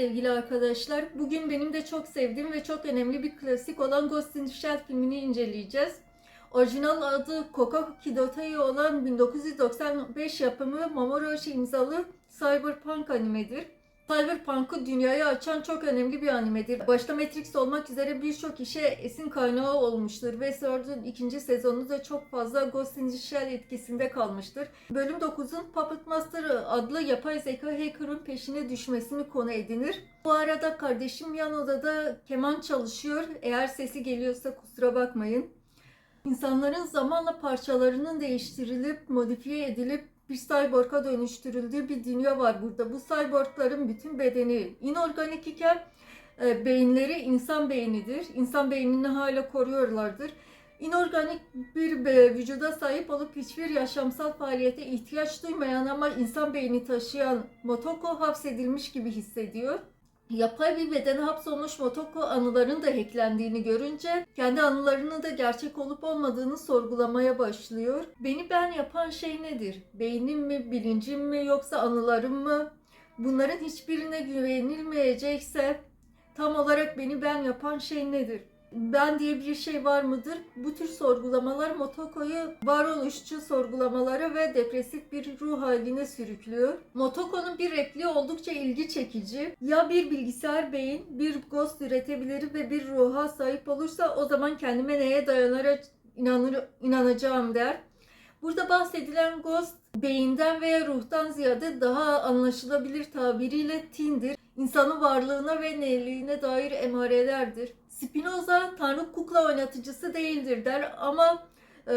sevgili arkadaşlar. Bugün benim de çok sevdiğim ve çok önemli bir klasik olan Ghost in the Shell filmini inceleyeceğiz. Orijinal adı Koko Kidotai olan 1995 yapımı Mamoru Oshii imzalı cyberpunk animedir. Cyberpunk'ı dünyaya açan çok önemli bir animedir. Başta Matrix olmak üzere birçok işe esin kaynağı olmuştur. Westworld'un ikinci sezonu da çok fazla Ghost in the Shell etkisinde kalmıştır. Bölüm 9'un Puppet Master adlı yapay zeka hacker'ın peşine düşmesini konu edinir. Bu arada kardeşim yan odada keman çalışıyor. Eğer sesi geliyorsa kusura bakmayın. İnsanların zamanla parçalarının değiştirilip, modifiye edilip bir cyborg'a dönüştürüldüğü bir dünya var burada. Bu cyborgların bütün bedeni inorganik iken e, beyinleri insan beynidir. İnsan beynini hala koruyorlardır. İnorganik bir be- vücuda sahip olup hiçbir yaşamsal faaliyete ihtiyaç duymayan ama insan beyni taşıyan Motoko hapsedilmiş gibi hissediyor. Yapay bir bedene hapsolmuş Motoko anıların da hacklendiğini görünce kendi anılarının da gerçek olup olmadığını sorgulamaya başlıyor. Beni ben yapan şey nedir? Beynim mi, bilincim mi yoksa anılarım mı? Bunların hiçbirine güvenilmeyecekse tam olarak beni ben yapan şey nedir? Ben diye bir şey var mıdır? Bu tür sorgulamalar Motoko'yu varoluşçu sorgulamalara ve depresif bir ruh haline sürüklüyor. Motoko'nun bir repliği oldukça ilgi çekici. Ya bir bilgisayar beyin bir ghost üretebilir ve bir ruha sahip olursa o zaman kendime neye dayanarak inanır, inanacağım der. Burada bahsedilen ghost beyinden veya ruhtan ziyade daha anlaşılabilir tabiriyle tindir. İnsanın varlığına ve neyliğine dair emarelerdir. Spinoza tanrı kukla oynatıcısı değildir der ama e,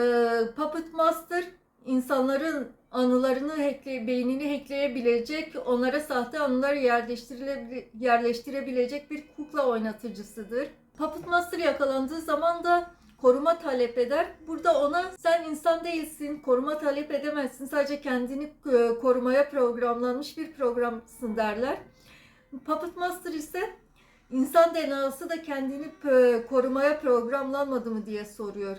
Puppet Master insanların anılarını hackle, beynini hackleyebilecek, onlara sahte anılar yerleştirile, yerleştirebilecek bir kukla oynatıcısıdır. Puppet Master yakalandığı zaman da koruma talep eder. Burada ona sen insan değilsin, koruma talep edemezsin, sadece kendini e, korumaya programlanmış bir programsın derler. Puppet Master ise insan DNA'sı da kendini korumaya programlanmadı mı diye soruyor.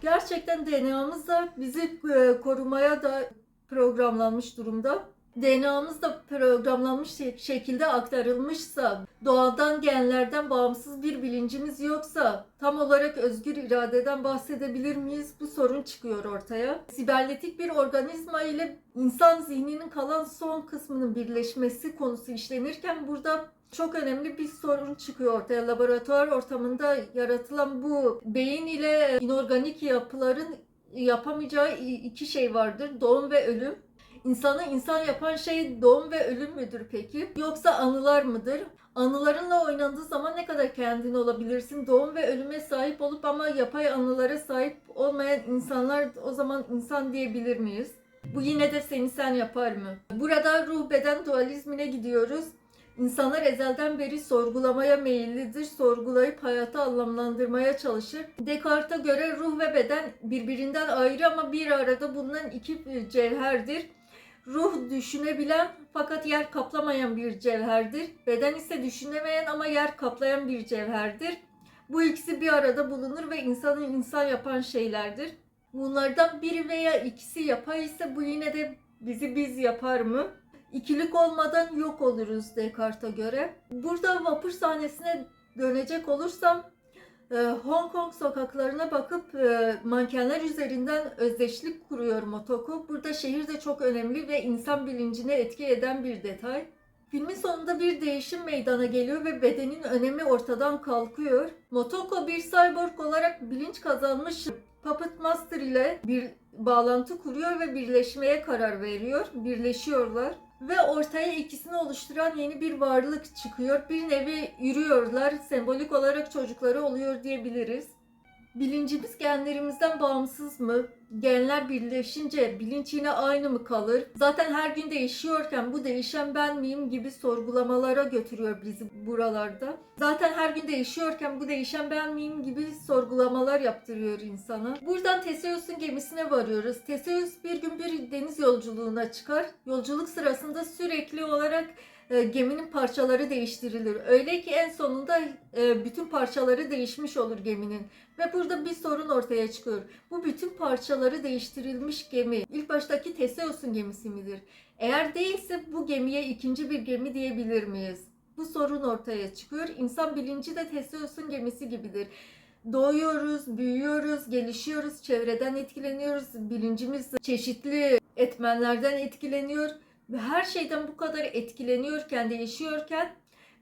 Gerçekten DNA'mız da bizi korumaya da programlanmış durumda. DNA'mız da programlanmış şek- şekilde aktarılmışsa, doğadan genlerden bağımsız bir bilincimiz yoksa tam olarak özgür iradeden bahsedebilir miyiz? Bu sorun çıkıyor ortaya. Sibernetik bir organizma ile insan zihninin kalan son kısmının birleşmesi konusu işlenirken burada çok önemli bir sorun çıkıyor ortaya. Laboratuvar ortamında yaratılan bu beyin ile inorganik yapıların yapamayacağı iki şey vardır. Doğum ve ölüm. İnsanı insan yapan şey doğum ve ölüm müdür peki? Yoksa anılar mıdır? Anılarınla oynandığı zaman ne kadar kendin olabilirsin? Doğum ve ölüme sahip olup ama yapay anılara sahip olmayan insanlar o zaman insan diyebilir miyiz? Bu yine de seni sen yapar mı? Burada ruh beden dualizmine gidiyoruz. İnsanlar ezelden beri sorgulamaya meyillidir. Sorgulayıp hayatı anlamlandırmaya çalışır. Descartes'a göre ruh ve beden birbirinden ayrı ama bir arada bulunan iki cevherdir. Ruh düşünebilen fakat yer kaplamayan bir cevherdir. Beden ise düşünemeyen ama yer kaplayan bir cevherdir. Bu ikisi bir arada bulunur ve insanı insan yapan şeylerdir. Bunlardan biri veya ikisi yapay ise bu yine de bizi biz yapar mı? İkilik olmadan yok oluruz Descartes'a göre. Burada vapur sahnesine dönecek olursam e, Hong Kong sokaklarına bakıp e, mankenler üzerinden özdeşlik kuruyor Motoko. Burada şehir de çok önemli ve insan bilincine etki eden bir detay. Filmin sonunda bir değişim meydana geliyor ve bedenin önemi ortadan kalkıyor. Motoko bir cyborg olarak bilinç kazanmış Puppet Master ile bir bağlantı kuruyor ve birleşmeye karar veriyor. Birleşiyorlar ve ortaya ikisini oluşturan yeni bir varlık çıkıyor. Bir nevi yürüyorlar. Sembolik olarak çocukları oluyor diyebiliriz. Bilincimiz genlerimizden bağımsız mı? Genler birleşince bilinç yine aynı mı kalır? Zaten her gün değişiyorken bu değişen ben miyim gibi sorgulamalara götürüyor bizi buralarda. Zaten her gün değişiyorken bu değişen ben miyim gibi sorgulamalar yaptırıyor insana. Buradan Teseus'un gemisine varıyoruz. Teseus bir gün bir deniz yolculuğuna çıkar. Yolculuk sırasında sürekli olarak e, geminin parçaları değiştirilir. Öyle ki en sonunda e, bütün parçaları değişmiş olur geminin. Ve burada bir sorun ortaya çıkıyor. Bu bütün parçaları değiştirilmiş gemi ilk baştaki Teseus'un gemisi midir? Eğer değilse bu gemiye ikinci bir gemi diyebilir miyiz? bu sorun ortaya çıkıyor. İnsan bilinci de Teseus'un gemisi gibidir. Doğuyoruz, büyüyoruz, gelişiyoruz, çevreden etkileniyoruz. Bilincimiz çeşitli etmenlerden etkileniyor. Ve her şeyden bu kadar etkileniyorken, değişiyorken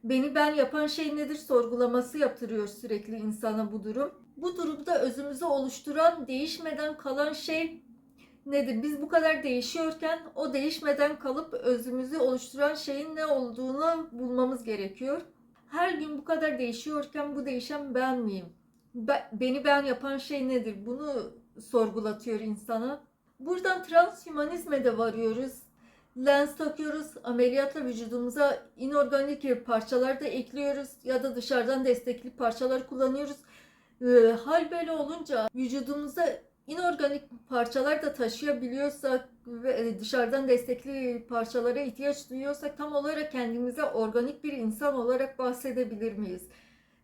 beni ben yapan şey nedir sorgulaması yaptırıyor sürekli insana bu durum. Bu durumda özümüzü oluşturan, değişmeden kalan şey nedir? Biz bu kadar değişiyorken o değişmeden kalıp özümüzü oluşturan şeyin ne olduğunu bulmamız gerekiyor. Her gün bu kadar değişiyorken bu değişen ben miyim? Be- beni ben yapan şey nedir? Bunu sorgulatıyor insana. Buradan transhumanizme de varıyoruz. Lens takıyoruz, ameliyatla vücudumuza inorganik parçalar da ekliyoruz ya da dışarıdan destekli parçalar kullanıyoruz. Ee, hal böyle olunca vücudumuza inorganik parçalar da taşıyabiliyorsak ve dışarıdan destekli parçalara ihtiyaç duyuyorsak tam olarak kendimize organik bir insan olarak bahsedebilir miyiz?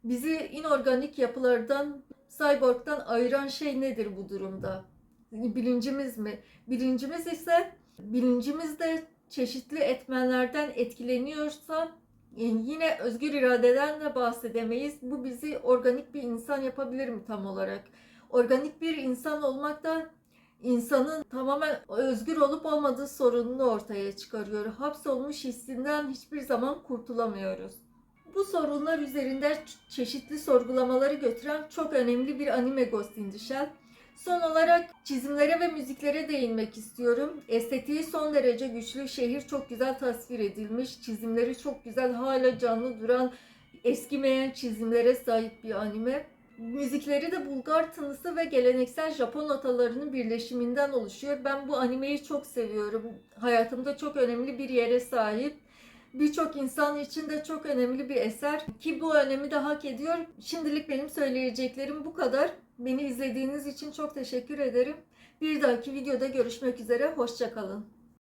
Bizi inorganik yapılardan, cyborg'dan ayıran şey nedir bu durumda? Bilincimiz mi? Bilincimiz ise bilincimiz de çeşitli etmenlerden etkileniyorsa yine özgür iradeden de bahsedemeyiz. Bu bizi organik bir insan yapabilir mi tam olarak? Organik bir insan olmak da insanın tamamen özgür olup olmadığı sorununu ortaya çıkarıyor. Hapsolmuş hissinden hiçbir zaman kurtulamıyoruz. Bu sorunlar üzerinde çeşitli sorgulamaları götüren çok önemli bir anime Ghost in the Shell. Son olarak çizimlere ve müziklere değinmek istiyorum. Estetiği son derece güçlü, şehir çok güzel tasvir edilmiş, çizimleri çok güzel, hala canlı duran, eskimeyen çizimlere sahip bir anime. Müzikleri de Bulgar tınısı ve geleneksel Japon notalarının birleşiminden oluşuyor. Ben bu animeyi çok seviyorum. Hayatımda çok önemli bir yere sahip. Birçok insan için de çok önemli bir eser ki bu önemi de hak ediyor. Şimdilik benim söyleyeceklerim bu kadar. Beni izlediğiniz için çok teşekkür ederim. Bir dahaki videoda görüşmek üzere. Hoşçakalın.